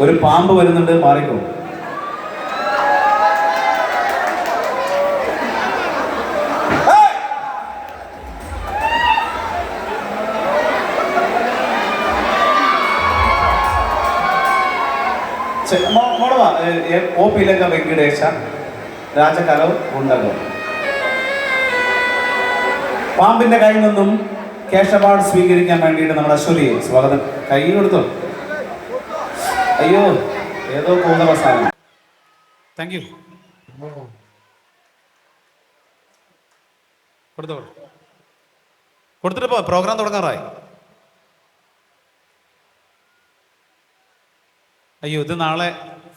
ഒരു പാമ്പ് വരുന്നുണ്ട് മാറിക്കോ. ചെ- മോ- മോളെ വാ. ഏ, ഏ, ഓ പിലക വെങ്കിടേശ പാമ്പിന്റെ കയ്യിൽ നിന്നും കേശപാട് സ്വീകരിക്കാൻ വേണ്ടിയിട്ട് നമ്മുടെ അശ്വതിയെ സ്വാഗതം. കൈ കൊടുത്തു. അയ്യോ ഏതോ പോകുന്ന താങ്ക് യു കൊടുത്തോ കൊടുത്തിട്ട് പോ പ്രോഗ്രാം തുടങ്ങാറായി. അയ്യോ ഇത് നാളെ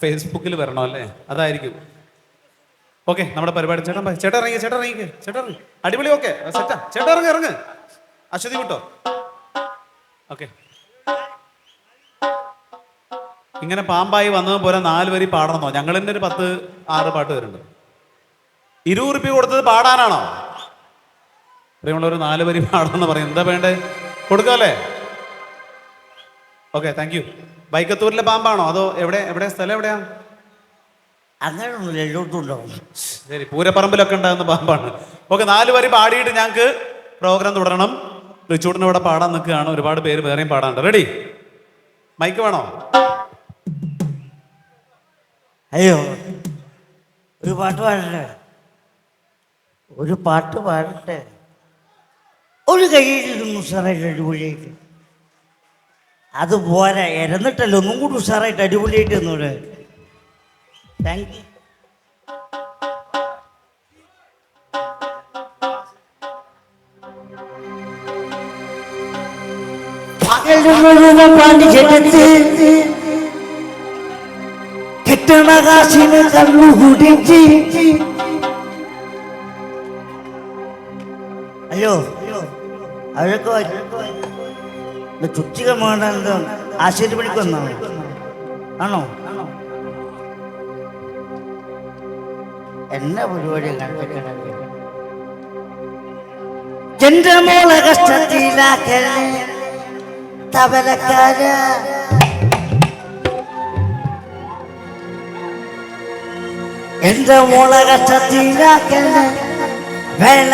ഫേസ്ബുക്കിൽ വരണോ അല്ലേ? അതായിരിക്കും. ഓക്കെ നമ്മുടെ പരിപാടി. ചേട്ടൻ. ചേട്ടൻ ഇറങ്ങി ചേട്ടൻ ഇറങ്ങി ചേട്ടൻ അടിപൊളി ഓക്കെ ചേട്ടാ ചേട്ടൻ ഇറങ്ങി ഇറങ്ങ്. അശ്വതി കൂട്ടോ ഓക്കെ ഇങ്ങനെ പാമ്പായി വന്നത് പോലെ നാല് വരി പാടണമെന്നോ? ഞങ്ങളിന്റെ ഒരു പത്ത് ആറ് പാട്ട് വരുന്നുണ്ട് ഇരുപത് റുപ്യ കൊടുത്തത് പാടാനാണോ? പ്രിയമുള്ളവർ നാല് വരി പാടണമെന്ന് പറയും. എന്താ വേണ്ടേ? കൊടുക്കാമല്ലേ ഓക്കെ താങ്ക് യു വൈക്കത്തൂരിലെ പാമ്പാണോ? അതോ എവിടെ എവിടെ? സ്ഥലം എവിടെയാ? ശരി പൂരപ്പറമ്പിലൊക്കെ ഉണ്ടാകുന്ന പാമ്പാണ്. ഓക്കെ നാല് വരി പാടിയിട്ട് ഞങ്ങൾക്ക് പ്രോഗ്രാം തുടരണം. റിച്ചൂട്ടിന് ഇവിടെ പാടാൻ നിൽക്കുകയാണ്. ഒരുപാട് പേര് വേറെയും പാടാനുണ്ട്. റെഡി മൈക്ക് വേണോ? അയ്യോ ഒരു പാട്ട് പാടട്ടെ? ഒരു പാട്ട് പാടട്ടെ? ഒരു കയ്യിലിരുന്ന് ഉഷാറായിട്ട് അടിപൊളിയായിട്ട്. അത് പോരാ ഇരന്നിട്ടല്ലോ ഒന്നും കൂടി ഉഷാറായിട്ട് അടിപൊളിയായിട്ട് എന്നോട്. താങ്ക് യു പകൽ മുഴുവൻ പണിയെടുത്ത് കിട്ടണ കാശിന് കണ്ണു കുടിച്ച്. അയ്യോ അവരൊക്കെ ചുറ്റിക വേണ്ട ആശുപത്രി പണിക്ക് വന്നാണ് ആണോ? എന്നാ പരിപാടി കണ്ടിട്ടുണ്ട് എന്റെ മോളെ കഷ്ടത്തിലാക്കലേ തവലക്കാര. എന്റെ മോളെ കഷ്ടത്തിലാക്കലേ വേല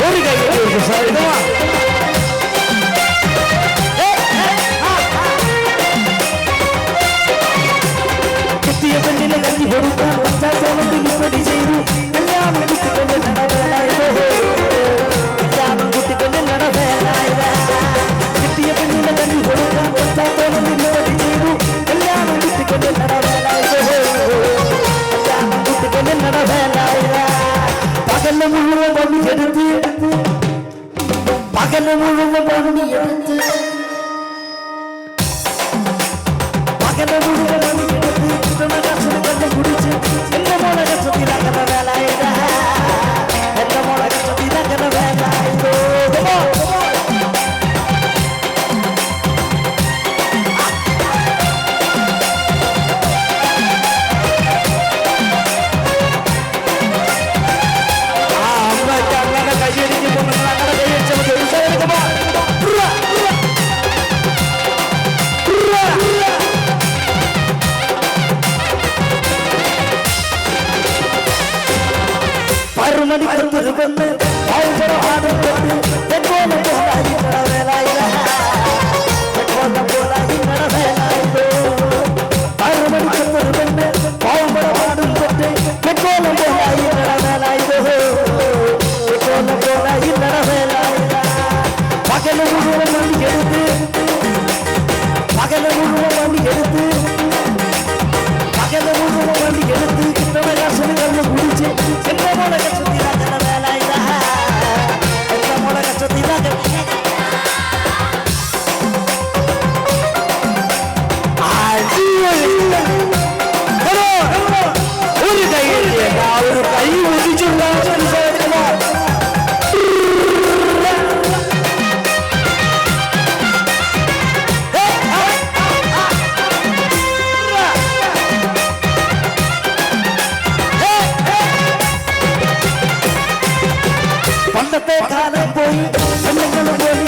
ஒரு கை சார் கட்டிய பெண்ணில கட்டி கொடுத்தான் இப்படி செய்து கல்யாணம் நடத்த அடிக்கிறது கொண்டு அவசரம் ஆடும் கொண்டு பெட்ரோல் போலாகி நடவேலாயில பெட்ரோல் போலாகி நடவேலாயிலோ அறுபடி பகல முழுவன் எடுத்து பகல முழுவன் பண்டத்தை காலம் போய்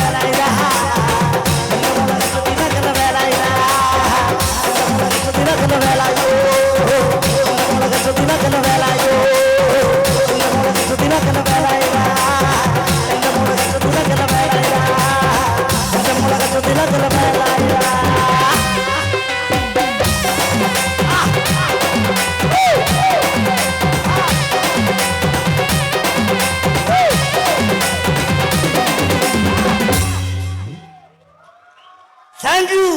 താങ്ക് യു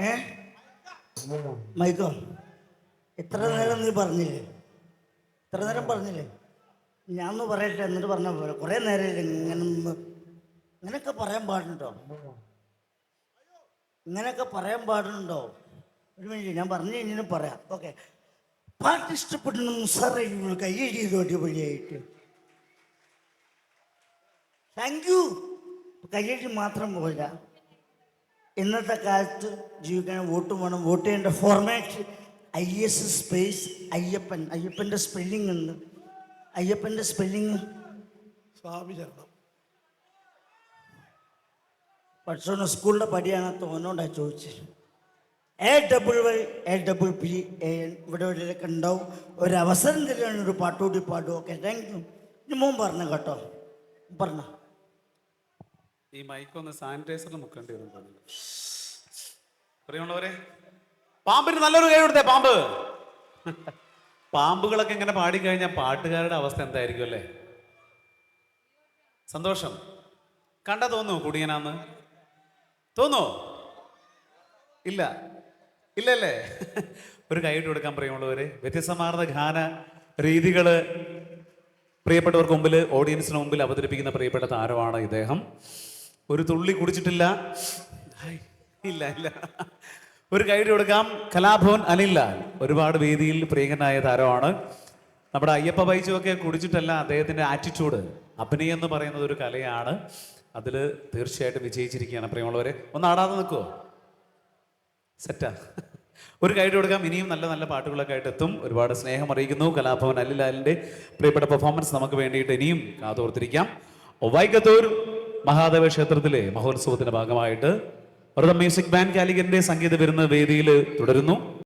ഏ? മൈക്കോ ഇത്ര നേരം നീ പറഞ്ഞില്ലേ? ഇത്ര നേരം പറഞ്ഞില്ലേ? ഞാൻ ഒന്ന് പറയട്ടെ എന്നിട്ട് പറഞ്ഞ പോലെ കുറേ നേരം ഇങ്ങനെ ഇങ്ങനെയൊക്കെ പറയാൻ പാടുണ്ടോ? ഇങ്ങനെയൊക്കെ പറയാൻ പാടുണ്ടോ? ഒരു മിനിറ്റ് ഞാൻ പറഞ്ഞു കഴിഞ്ഞാൽ പറയാം. ഓക്കെ. പാട്ട് ഇഷ്ടപ്പെടുന്നു സാറേ കൈയ്യടിയത് അടിപൊളിയായിട്ട് താങ്ക് യു കയ്യടി മാത്രം പോരാ. ഇന്നത്തെ കാലത്ത് ജീവിക്കാൻ വോട്ട് വേണം. വോട്ട് ചെയ്യേണ്ട format I S space Ayyappan. അയ്യപ്പന്റെ സ്പെല്ലിംഗ് ഉണ്ട്. അയ്യപ്പന്റെ സ്പെല്ലിംഗ് സ്വാമി ശരണം. പഠിച്ചോണ്ട് സ്കൂളിന്റെ പടിയാണ് തോന്നോണ്ടാ ചോദിച്ചത് A double Y A double P A N ഇവിടെ ഇവിടെയൊക്കെ ഉണ്ടാവും. ഒരു അവസരം തരികയാണ് ഒരു പാട്ടുകൂടി പാടുമൊക്കെ താങ്ക് യു ഇനി മോൻ പറഞ്ഞു കേട്ടോ. പറഞ്ഞോ. ഈ മൈക്ക് ഒന്ന് സാനിറ്റൈസറിൽ മുക്കേണ്ടി വരും പ്രിയമുള്ളവരെ പാമ്പിന് നല്ലൊരു കൈ കൊടുത്തേ പാമ്പ്. പാമ്പുകളൊക്കെ ഇങ്ങനെ പാടിക്കഴിഞ്ഞാൽ പാട്ടുകാരുടെ അവസ്ഥ എന്തായിരിക്കും അല്ലേ? സന്തോഷം. കണ്ട തോന്നു കുടിയനാന്ന് തോന്നോ ഇല്ല. ഇല്ലല്ലേ? ഒരു കൈയിട്ട് കൊടുക്കാൻ പ്രിയമുള്ളവരെ വ്യത്യസ്തമാർന്ന ഗാന രീതികൾ പ്രിയപ്പെട്ടവർക്ക് മുമ്പിൽ ഓഡിയൻസിന് മുമ്പിൽ അവതരിപ്പിക്കുന്ന പ്രിയപ്പെട്ട താരമാണ് ഇദ്ദേഹം. ഒരു തുള്ളി കുടിച്ചിട്ടില്ല. ഇല്ല ഇല്ല. ഒരു കൈഡി കൊടുക്കാം. കലാഭവൻ അനിൽലാൽ. ഒരുപാട് വേദിയിൽ പ്രിയങ്കനായ താരമാണ്. നമ്മുടെ അയ്യപ്പ ബൈജുവൊക്കെ കുടിച്ചിട്ടല്ല അദ്ദേഹത്തിന്റെ ആറ്റിറ്റ്യൂഡ് അഭിനയം എന്ന് പറയുന്നത് ഒരു കലയാണ്. അതിൽ തീർച്ചയായിട്ടും വിജയിച്ചിരിക്കുകയാണ് പ്രിയമുള്ളവരെ. ഒന്ന് ആടാതെ നിൽക്കുമോ സെറ്റാ ഒരു ഗൈഡ് കൊടുക്കാം. ഇനിയും നല്ല നല്ല പാട്ടുകളൊക്കെ ആയിട്ട് എത്തും. ഒരുപാട് സ്നേഹം അറിയിക്കുന്നു കലാഭവൻ അല്ലിലാലിന്റെ പ്രിയപ്പെട്ട പെർഫോമൻസ് നമുക്ക് വേണ്ടിയിട്ട് ഇനിയും കാതോർത്തിരിക്കാം. വൈക്കത്തൂർ മഹാദേവ ക്ഷേത്രത്തിലെ മഹോത്സവത്തിന്റെ ഭാഗമായിട്ട് വ്രതം മ്യൂസിക് ബാൻഡ് കാലിക്കറ്റിന്റെ സംഗീത വിരുന്ന് വേദിയിൽ തുടരുന്നു.